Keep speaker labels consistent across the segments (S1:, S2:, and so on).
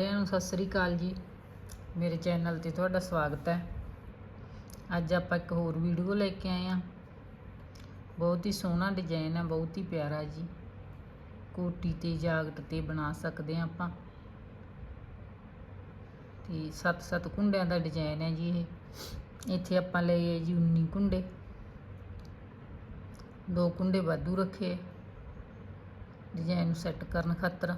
S1: ਸਾਰਿਆਂ ਨੂੰ ਸਤਿ ਸ੍ਰੀ ਅਕਾਲ ਜੀ। ਮੇਰੇ ਚੈਨਲ ਤੇ ਤੁਹਾਡਾ ਸਵਾਗਤ ਹੈ। ਅੱਜ ਆਪਾਂ ਇੱਕ ਹੋਰ ਵੀਡੀਓ ਲੈ ਕੇ ਆਏ ਆ ਬਹੁਤ ਹੀ ਸੋਹਣਾ ਡਿਜ਼ਾਈਨ ਹੈ, ਬਹੁਤ ਹੀ ਪਿਆਰਾ ਜੀ। ਕੋਟੀ ਤੇ ਜਾਗਟ ਤੇ ਬਣਾ ਸਕਦੇ ਆ ਆਪਾਂ। ਤੇ ਸੱਤ ਸੱਤ ਕੁੰਡਿਆਂ ਦਾ ਡਿਜ਼ਾਈਨ ਹੈ ਜੀ ਇਹ। ਇੱਥੇ ਆਪਾਂ ਲਏ ਜੀ 19 ਕੁੰਡੇ। ਦੋ ਕੁੰਡੇ ਵਾਧੂ ਰੱਖੇ ਡਿਜ਼ਾਈਨ ਨੂੰ ਸੈੱਟ ਕਰਨ ਖਾਤਰ।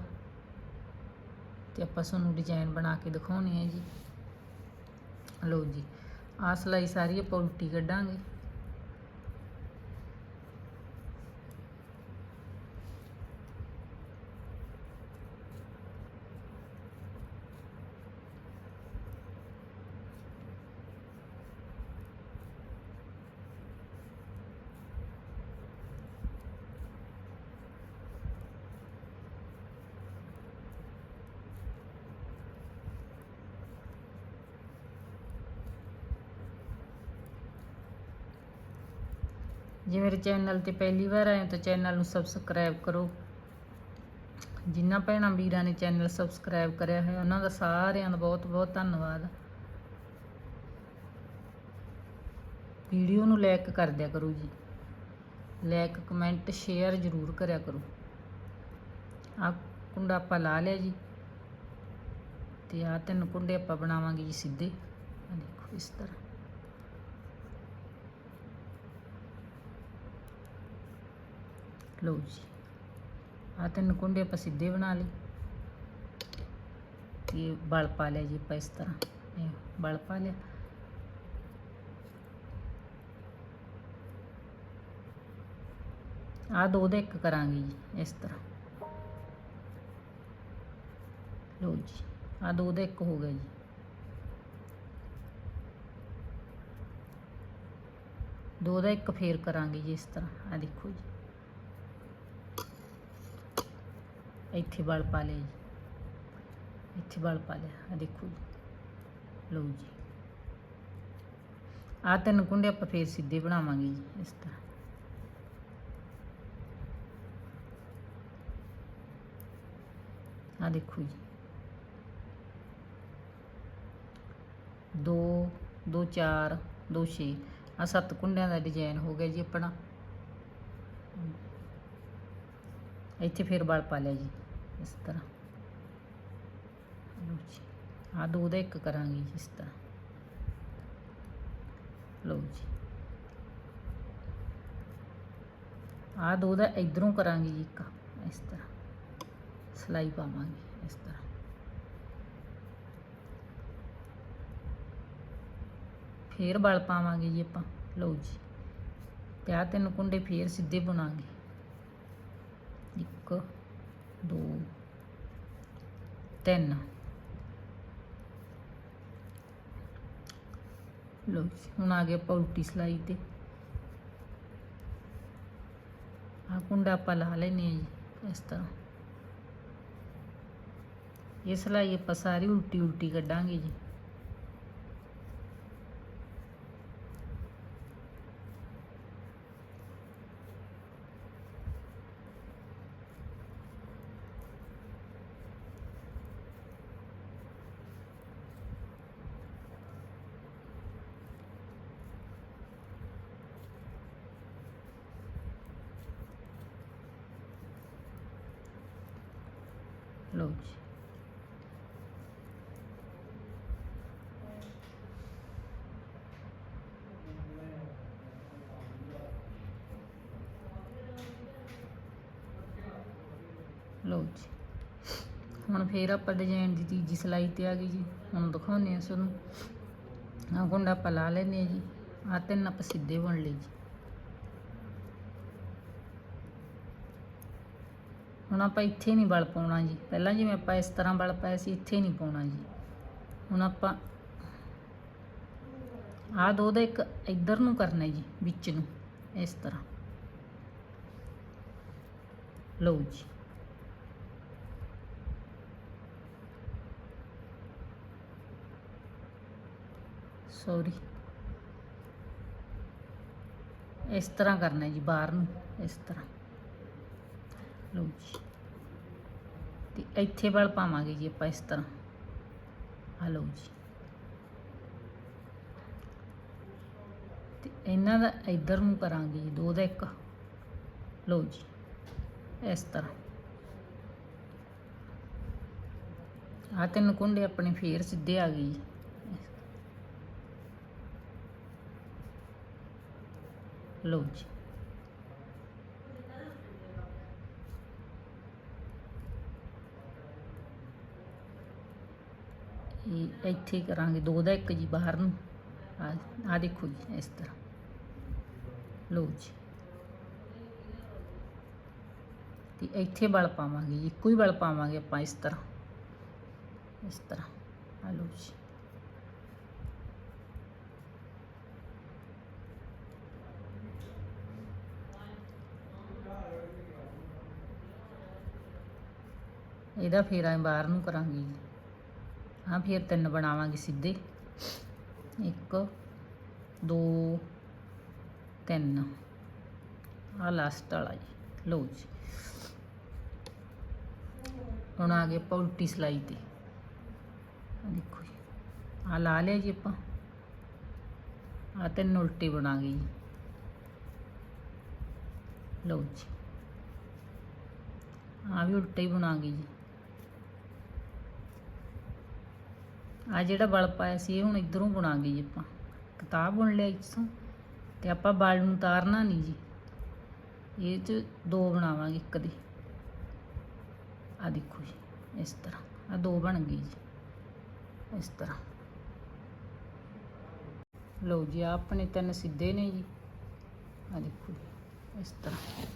S1: ਤੇ ਆਪਾਂ ਤੁਹਾਨੂੰ ਡਿਜ਼ਾਈਨ ਬਣਾ ਕੇ ਦਿਖਾਉਣੇ ਆ ਜੀ। ਲਓ ਜੀ, ਆਹ ਸਿਲਾਈ ਸਾਰੀ ਆਪਾਂ ਉਲਟੀ ਕੱਢਾਂਗੇ। ਜੇ ਮੇਰੇ ਚੈਨਲ ਤੇ ਪਹਿਲੀ ਵਾਰ ਆਏ ਹੋ ਤਾਂ ਚੈਨਲ ਨੂੰ ਸਬਸਕ੍ਰਾਈਬ ਕਰੋ। ਜਿਨ੍ਹਾਂ ਭੈਣਾਂ ਵੀਰਾਂ ਨੇ ਚੈਨਲ ਸਬਸਕ੍ਰਾਈਬ ਕਰਿਆ ਹੈ, ਉਹਨਾਂ ਦਾ ਸਾਰਿਆਂ ਦਾ ਬਹੁਤ ਬਹੁਤ ਧੰਨਵਾਦ। ਵੀਡੀਓ ਨੂੰ ਲਾਈਕ ਕਰ ਦਿਆ ਕਰੋ ਜੀ। ਲਾਈਕ ਕਮੈਂਟ, ਸ਼ੇਅਰ ਜ਼ਰੂਰ ਕਰਿਆ ਕਰੋ। ਆ ਕੁੰਡਾ ਆਪਾਂ ਲਾ ਲਿਆ ਜੀ। ਤੇ ਆ ਤਿੰਨ ਕੁੰਡੇ ਆਪਾਂ ਬਣਾਵਾਂਗੇ ਜੀ ਸਿੱਧੇ। ਆ ਦੇਖੋ ਇਸ ਤਰ੍ਹਾਂ। ਲਓ ਜੀ। ਆ ਤਿੰਨ ਕੁੰਡੇ ਆਪਾਂ ਸਿੱਧੇ ਬਣਾ ਲਏ। ਤੇ ਬਲ ਪਾ ਲਿਆ ਜੀ ਆਪਾਂ ਇਸ ਤਰ੍ਹਾਂ। ਬਲ ਪਾ ਲਿਆ। ਆ ਦੋ ਦੇ ਇੱਕ ਕਰਾਂਗੇ ਜੀ, ਇਸ ਤਰ੍ਹਾਂ। ਲਓ ਜੀ ਆ ਦੋ ਦੇ ਇੱਕ ਹੋ ਗਿਆ ਜੀ। ਦੋ ਦਾ ਇੱਕ ਫੇਰ ਕਰਾਂਗੇ ਜੀ ਇਸ ਤਰ੍ਹਾਂ। ਆ ਦੇਖੋ ਜੀ। ਇੱਥੇ ਵਲ ਪਾ ਲਿਆ ਜੀ। ਇੱਥੇ ਵਲ ਪਾ ਲਿਆ। ਆ ਦੇਖੋ ਜੀ। ਲਓ ਜੀ। ਆ ਤਿੰਨ ਕੁੰਡੇ ਆਪਾਂ ਫੇਰ ਸਿੱਧੇ ਬਣਾਵਾਂਗੇ ਜੀ ਇਸ ਤਰ੍ਹਾਂ। ਆ ਦੇਖੋ ਜੀ। ਦੋ ਦੋ ਚਾਰ, ਦੋ ਛੇ। ਆ ਸੱਤ ਕੁੰਡਿਆਂ ਦਾ ਡਿਜ਼ਾਈਨ ਹੋ ਗਿਆ ਜੀ ਆਪਣਾ। ਇੱਥੇ ਫਿਰ ਵਲ ਪਾ ਲਿਆ ਜੀ। ਇਸ ਤਰ੍ਹਾਂ। ਲਓ ਜੀ ਆ ਦੋ ਦਾ ਇੱਕ ਕਰਾਂਗੇ ਜੀ ਇਸ ਤਰ੍ਹਾਂ। ਲਓ ਜੀ। ਆ ਦੋ ਦਾ ਇਧਰੋਂ ਕਰਾਂਗੇ ਜੀ ਇੱਕ, ਇਸ ਤਰ੍ਹਾਂ। ਸਲਾਈ ਪਾਵਾਂਗੇ ਇਸ ਤਰ੍ਹਾਂ। ਫੇਰ ਬਲ ਪਾਵਾਂਗੇ ਜੀ ਆਪਾਂ। ਲਓ ਜੀ। ਤੇ ਆ ਤਿੰਨ ਕੁੰਡੇ ਫੇਰ ਸਿੱਧੇ ਬੁਣਾਂਗੇ। ਇੱਕ, ਦੋ ਤਿੰਨ। ਲਓ ਹੁਣ ਆ ਗਿਆ ਆਪਾਂ ਉਲਟੀ ਸਲਾਈ ਤੇ। ਆ ਕੁੰਡਾ ਆਪਾਂ ਲਾ ਲੈਨੇ ਆ ਜੀ, ਇਸ ਤਰ੍ਹਾਂ। ਇਹ ਸਲਾਈ ਆਪਾਂ ਸਾਰੀ ਉਲਟੀ ਉਲਟੀ ਕੱਢਾਂਗੇ ਜੀ। ਲਓ ਜੀ। ਲਓ ਜੀ। ਹੁਣ ਫੇਰ ਆਪਾਂ ਡਿਜ਼ਾਈਨ ਦੀ ਤੀਜੀ ਸਲਾਈ ਤੇ ਆ ਗਈ ਜੀ। ਹੁਣ ਦਿਖਾਉਂਦੇ ਆ ਤੁਹਾਨੂੰ ਆ ਗੁੰਡਾ ਆਪਾਂ ਲਾ ਲੈਨੇ ਆ ਜੀ। ਆ ਤਿੰਨ ਆਪਾਂ ਸਿੱਧੇ ਬਣ ਲਈ ਜੀ। ਹੁਣ ਆਪਾਂ ਇੱਥੇ ਨਹੀਂ ਵਲ ਪਾਉਣਾ ਜੀ। ਪਹਿਲਾਂ ਜਿਵੇਂ ਆਪਾਂ ਇਸ ਤਰ੍ਹਾਂ ਵਲ ਪਾਇਆ ਸੀ, ਇੱਥੇ ਨਹੀਂ ਪਾਉਣਾ ਜੀ। ਹੁਣ ਆਪਾਂ ਆਹ ਦੋ ਦਾ ਇੱਕ ਇੱਧਰ ਨੂੰ ਕਰਨਾ ਜੀ, ਵਿੱਚ ਨੂੰ, ਇਸ ਤਰ੍ਹਾਂ। ਲਓ ਜੀ। ਸੌਰੀ ਇਸ ਤਰ੍ਹਾਂ ਕਰਨਾ ਜੀ, ਬਾਹਰ ਨੂੰ, ਇਸ ਤਰ੍ਹਾਂ। ਲਓ ਜੀ। ਤੇ ਇੱਥੇ ਵੱਲ ਪਾਵਾਂਗੇ ਜੀ ਆਪਾਂ ਇਸ ਤਰ੍ਹਾਂ। ਆ ਲਓ ਜੀ। ਤੇ ਇਹਨਾਂ ਦਾ ਇੱਧਰ ਨੂੰ ਕਰਾਂਗੇ ਜੀ, ਦੋ ਦਾ ਇੱਕ। ਲਓ ਜੀ, ਇਸ ਤਰ੍ਹਾਂ। ਆ ਤਿੰਨ ਕੁੰਡੇ ਆਪਣੇ ਫੇਰ ਸਿੱਧੇ ਆ ਗਏ ਜੀ। ਲਓ ਜੀ। ਇਹ ਇੱਥੇ ਹੀ ਕਰਾਂਗੇ, ਦੋ ਦਾ ਇੱਕ ਜੀ ਬਾਹਰ ਨੂੰ। ਆ ਦੇਖੋ ਜੀ, ਇਸ ਤਰ੍ਹਾਂ। ਲਓ ਜੀ। ਤੇ ਇੱਥੇ ਵਲ ਪਾਵਾਂਗੇ ਜੀ ਇੱਕੋ ਹੀ ਵਲ ਪਾਵਾਂਗੇ ਆਪਾਂ ਇਸ ਤਰ੍ਹਾਂ। ਇਸ ਤਰ੍ਹਾਂ। ਆ ਲਓ ਜੀ। ਇਹਦਾ ਫੇਰ ਐ ਬਾਹਰ ਨੂੰ ਕਰਾਂਗੇ ਜੀ। ਹਾਂ, ਫਿਰ ਤਿੰਨ ਬਣਾਵਾਂਗੇ ਸਿੱਧੇ। ਇੱਕ, ਦੋ, ਤਿੰਨ। ਆ ਲਾਸਟ ਵਾਲਾ ਜੀ। ਲਓ ਜੀ। ਹੁਣ ਆ ਗਏ ਆਪਾਂ ਉਲਟੀ ਸਲਾਈ ਤੇ। ਦੇਖੋ ਜੀ। ਆ ਲਾ ਲਿਆ ਜੀ ਆਪਾਂ। ਆ ਤਿੰਨ ਉਲਟੀ ਬਣਾਂਗੇ ਜੀ। ਲਓ ਜੀ। ਆ ਵੀ ਉਲਟਾ ਹੀ ਬਣਾਂਗੇ ਜੀ। ਆ ਜਿਹੜਾ ਬਲ ਪਾਇਆ ਸੀ, ਇਹ ਹੁਣ ਇਧਰੋਂ ਬੁਣਾਂਗੇ ਜੀ ਆਪਾਂ। ਕਿਤਾਬ ਬੁਣ ਲਿਆ ਇਸੋਂ ਤੇ ਆਪਾਂ ਬਲ ਨੂੰ ਉਤਾਰਨਾ ਨਹੀਂ ਜੀ। ਇਹ ਚ ਦੋ ਬਣਾਵਾਂਗੇ, ਇੱਕ ਦੀ। ਆ ਦੇਖੋ ਜੀ, ਇਸ ਤਰ੍ਹਾਂ। ਆ ਦੋ ਬਣ ਗਏ ਜੀ, ਇਸ ਤਰ੍ਹਾਂ। ਲਓ ਜੀ ਆਪਣੇ ਤਿੰਨ ਸਿੱਧੇ ਨੇ ਜੀ। ਆ ਦੇਖੋ ਜੀ, ਇਸ ਤਰ੍ਹਾਂ।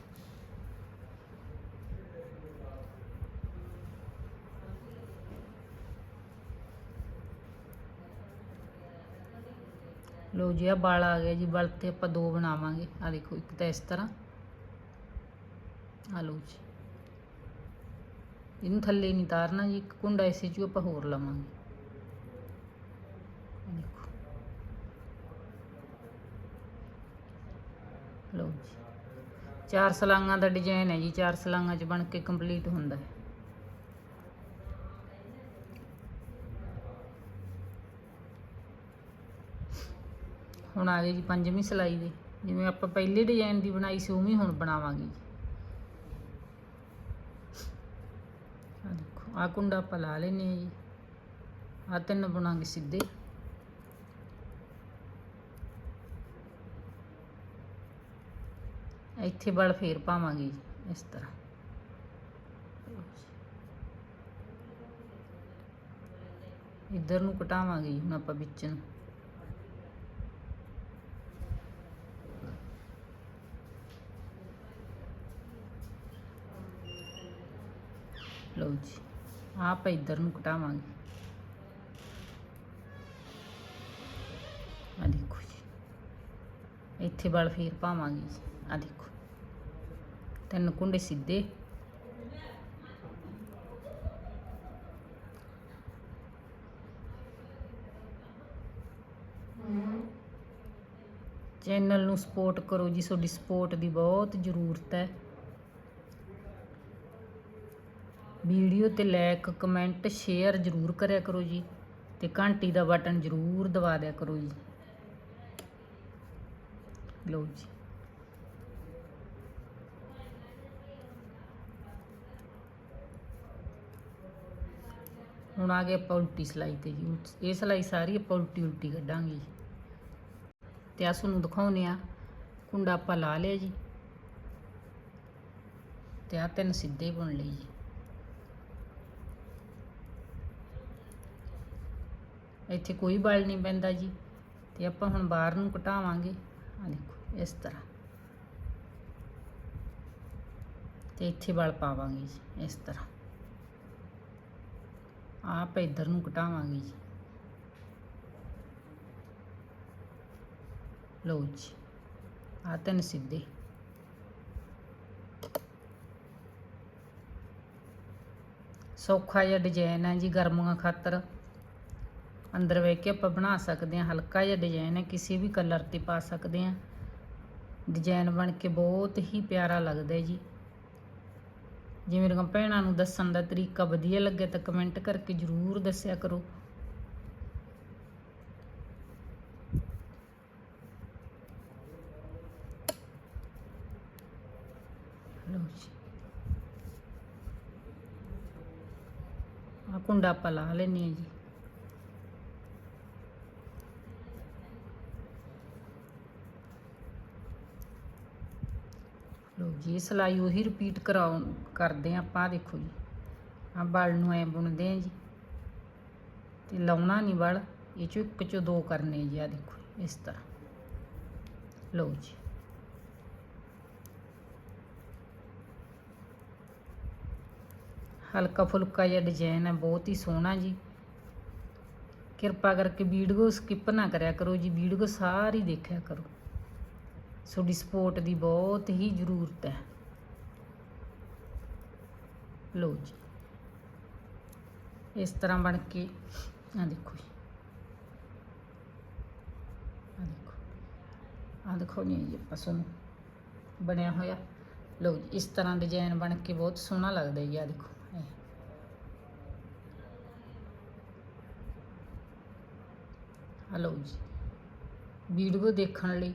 S1: ਲੋ ਜੀ ਆ ਬਲ ਆ ਗਿਆ ਜੀ, ਬਲ ਤੇ ਆਪਾਂ ਦੋ ਬਣਾਵਾਂਗੇ। ਆ ਦੇਖੋ, ਇੱਕ ਤਾਂ ਇਸ ਤਰ੍ਹਾਂ। ਆ ਲੋ ਜੀ। ਇਹਨੂੰ ਥੱਲੇ ਨਹੀਂ ਤਾਰਨਾ ਜੀ, ਇੱਕ ਕੁੰਡਾ ਇਸੇ ਚ ਆਪਾਂ ਹੋਰ ਲਵਾਂਗੇ। ਆਹ ਲੋ ਜੀ। ਚਾਰ ਸਲਾਂਗਾਂ ਦਾ ਡਿਜ਼ਾਈਨ ਹੈ ਜੀ, ਚਾਰ ਸਲਾਂਗਾਂ ਚ ਬਣ ਕੇ ਕੰਪਲੀਟ ਹੁੰਦਾ ਹੈ। ਹੁਣ ਆ ਗਈ ਜੀ ਪੰਜਵੀਂ ਸਿਲਾਈ ਦੇ। ਜਿਵੇਂ ਆਪਾਂ ਪਹਿਲੇ ਡਿਜ਼ਾਈਨ ਦੀ ਬਣਾਈ ਸੀ, ਉਵੇਂ ਹੀ ਹੁਣ ਬਣਾਵਾਂਗੇ ਜੀ। ਆ ਦੇਖੋ ਆ ਕੁੰਡਾ ਆਪਾਂ ਲਾ ਲੈਨੇ ਆ ਜੀ। ਆ ਤਿੰਨ ਬਣਾਂਗੇ ਸਿੱਧੇ। ਇੱਥੇ ਬਲ ਫੇਰ ਪਾਵਾਂਗੇ ਜੀ, ਇਸ ਤਰ੍ਹਾਂ। ਇੱਧਰ ਨੂੰ ਕਟਾਵਾਂਗੇ ਜੀ, ਹੁਣ ਆਪਾਂ ਵਿੱਚ ਨੂੰ। ਲਓ ਜੀ, ਆਪ ਇੱਧਰ ਨੂੰ ਘਟਾਵਾਂਗੇ ਆ ਦੇਖੋ ਜੀ, ਇੱਥੇ ਬਲ ਫੇਰ ਪਾਵਾਂਗੇ ਜੀ ਆ ਦੇਖੋ। ਤਿੰਨ ਕੁੰਡੇ ਸਿੱਧੇ। ਚੈਨਲ ਨੂੰ ਸਪੋਰਟ ਕਰੋ ਜੀ, ਤੁਹਾਡੀ ਸਪੋਰਟ ਦੀ ਬਹੁਤ ਜ਼ਰੂਰਤ ਹੈ। ਵੀਡੀਓ ਤੇ ਲਾਈਕ ਕਮੈਂਟ ਸ਼ੇਅਰ ਜ਼ਰੂਰ ਕਰਿਆ ਕਰੋ ਜੀ ਤੇ ਘੰਟੀ ਦਾ ਬਟਨ ਜ਼ਰੂਰ ਦਬਾ ਦਿਆ ਕਰੋ ਜੀ। ਲਓ ਜੀ। ਹੁਣ ਆ ਗਏ ਆਪਾਂ ਉਲਟੀ ਸਲਾਈ ਤੇ ਜੀ। ਇਹ ਸਲਾਈ ਸਾਰੀ ਆਪਾਂ ਉਲਟੀ ਉਲਟੀ ਕੱਢਾਂਗੇ ਜੀ। ਤੇ ਆ ਤੁਹਾਨੂੰ ਦਿਖਾਉਨੇ ਆ ਕੁੰਡਾ ਆਪਾਂ ਲਾ ਲਿਆ ਜੀ। ਤੇ ਆ ਤਿੰਨ ਸਿੱਧੇ ਬੁਣ ਲਈ ਜੀ। ਇੱਥੇ ਕੋਈ ਬਲ ਨਹੀਂ ਪੈਂਦਾ ਜੀ। ਤੇ ਆਪਾਂ ਹੁਣ ਬਾਹਰ ਨੂੰ ਘਟਾਵਾਂਗੇ ਆ ਦੇਖੋ, ਇਸ ਤਰ੍ਹਾਂ। ਤੇ ਇੱਥੇ ਬਲ ਪਾਵਾਂਗੇ ਜੀ, ਇਸ ਤਰ੍ਹਾਂ। ਆਪ ਇੱਧਰ ਨੂੰ ਘਟਾਵਾਂਗੇ ਜੀ। ਲਓ ਜੀ ਆ ਤਿੰਨ ਸਿੱਧੇ। ਸੌਖਾ ਜਿਹਾ ਡਿਜ਼ਾਈਨ ਹੈ ਜੀ ਗਰਮੀਆਂ ਖਾਤਰ। ਅੰਦਰ ਵੇਖ ਕੇ ਆਪਾਂ ਬਣਾ ਸਕਦੇ ਹਾਂ, ਹਲਕਾ ਜਿਹਾ ਡਿਜ਼ਾਈਨ ਹੈ, ਕਿਸੇ ਵੀ ਕਲਰ ਤੇ ਪਾ ਸਕਦੇ ਹਾਂ। ਡਿਜ਼ਾਈਨ ਬਣ ਕੇ ਬਹੁਤ ਹੀ ਪਿਆਰਾ ਲੱਗਦਾ ਜੀ। ਜੇ ਮੇਰੇ ਭੈਣਾਂ ਨੂੰ ਦੱਸਣ ਦਾ ਤਰੀਕਾ ਵਧੀਆ ਲੱਗੇ ਤਾਂ ਕਮੈਂਟ ਕਰਕੇ ਜ਼ਰੂਰ ਦੱਸਿਆ ਕਰੋ। ਆ ਕੁੰਡਾ ਪਾ ਲਾ ਲੈਣੀ ਹੈ ਜੀ। ਜੀ ਇਹ ਸਿਲਾਈ ਉਹੀ ਰਿਪੀਟ ਕਰਾਉ ਕਰਦੇ ਹਾਂ ਆਪਾਂ, ਦੇਖੋ ਜੀ। ਆ ਬਲ ਨੂੰ ਐ ਬੁਣਦੇ ਆ ਜੀ। ਤੇ ਲਾਉਣਾ ਨਹੀਂ ਬਲ, ਇਹ ਚੋਂ ਇੱਕ ਚੋਂ ਦੋ ਕਰਨੇ ਜੀ ਆ ਦੇਖੋ, ਇਸ ਤਰ੍ਹਾਂ। ਲਓ ਜੀ। ਹਲਕਾ ਫੁਲਕਾ ਜਿਹਾ ਡਿਜ਼ਾਈਨ ਹੈ, ਬਹੁਤ ਹੀ ਸੋਹਣਾ ਜੀ। ਕਿਰਪਾ ਕਰਕੇ ਵੀਡੀਓ ਸਕਿਪ ਨਾ ਕਰਿਆ ਕਰੋ ਜੀ, ਵੀਡੀਓ ਸਾਰੀ ਦੇਖਿਆ ਕਰੋ। ਤੁਹਾਡੀ ਸਪੋਰਟ ਦੀ ਬਹੁਤ ਹੀ ਜ਼ਰੂਰਤ ਹੈ। ਲਓ ਜੀ। ਇਸ ਤਰ੍ਹਾਂ ਬਣ ਕੇ ਆ ਦੇਖੋ ਜੀ। ਆ ਦੇਖੋ। ਆ ਦੇਖੋ ਨਹੀਂ ਜੀ ਆਪਾਂ ਤੁਹਾਨੂੰ ਬਣਿਆ ਹੋਇਆ। ਲਓ ਜੀ, ਇਸ ਤਰ੍ਹਾਂ ਡਿਜ਼ਾਈਨ ਬਣ ਕੇ ਬਹੁਤ ਸੋਹਣਾ ਲੱਗਦਾ ਜੀ ਆ ਦੇਖੋ। ਇਹ। ਲਓ ਜੀ। ਵੀਡੀਓ ਦੇਖਣ ਲਈ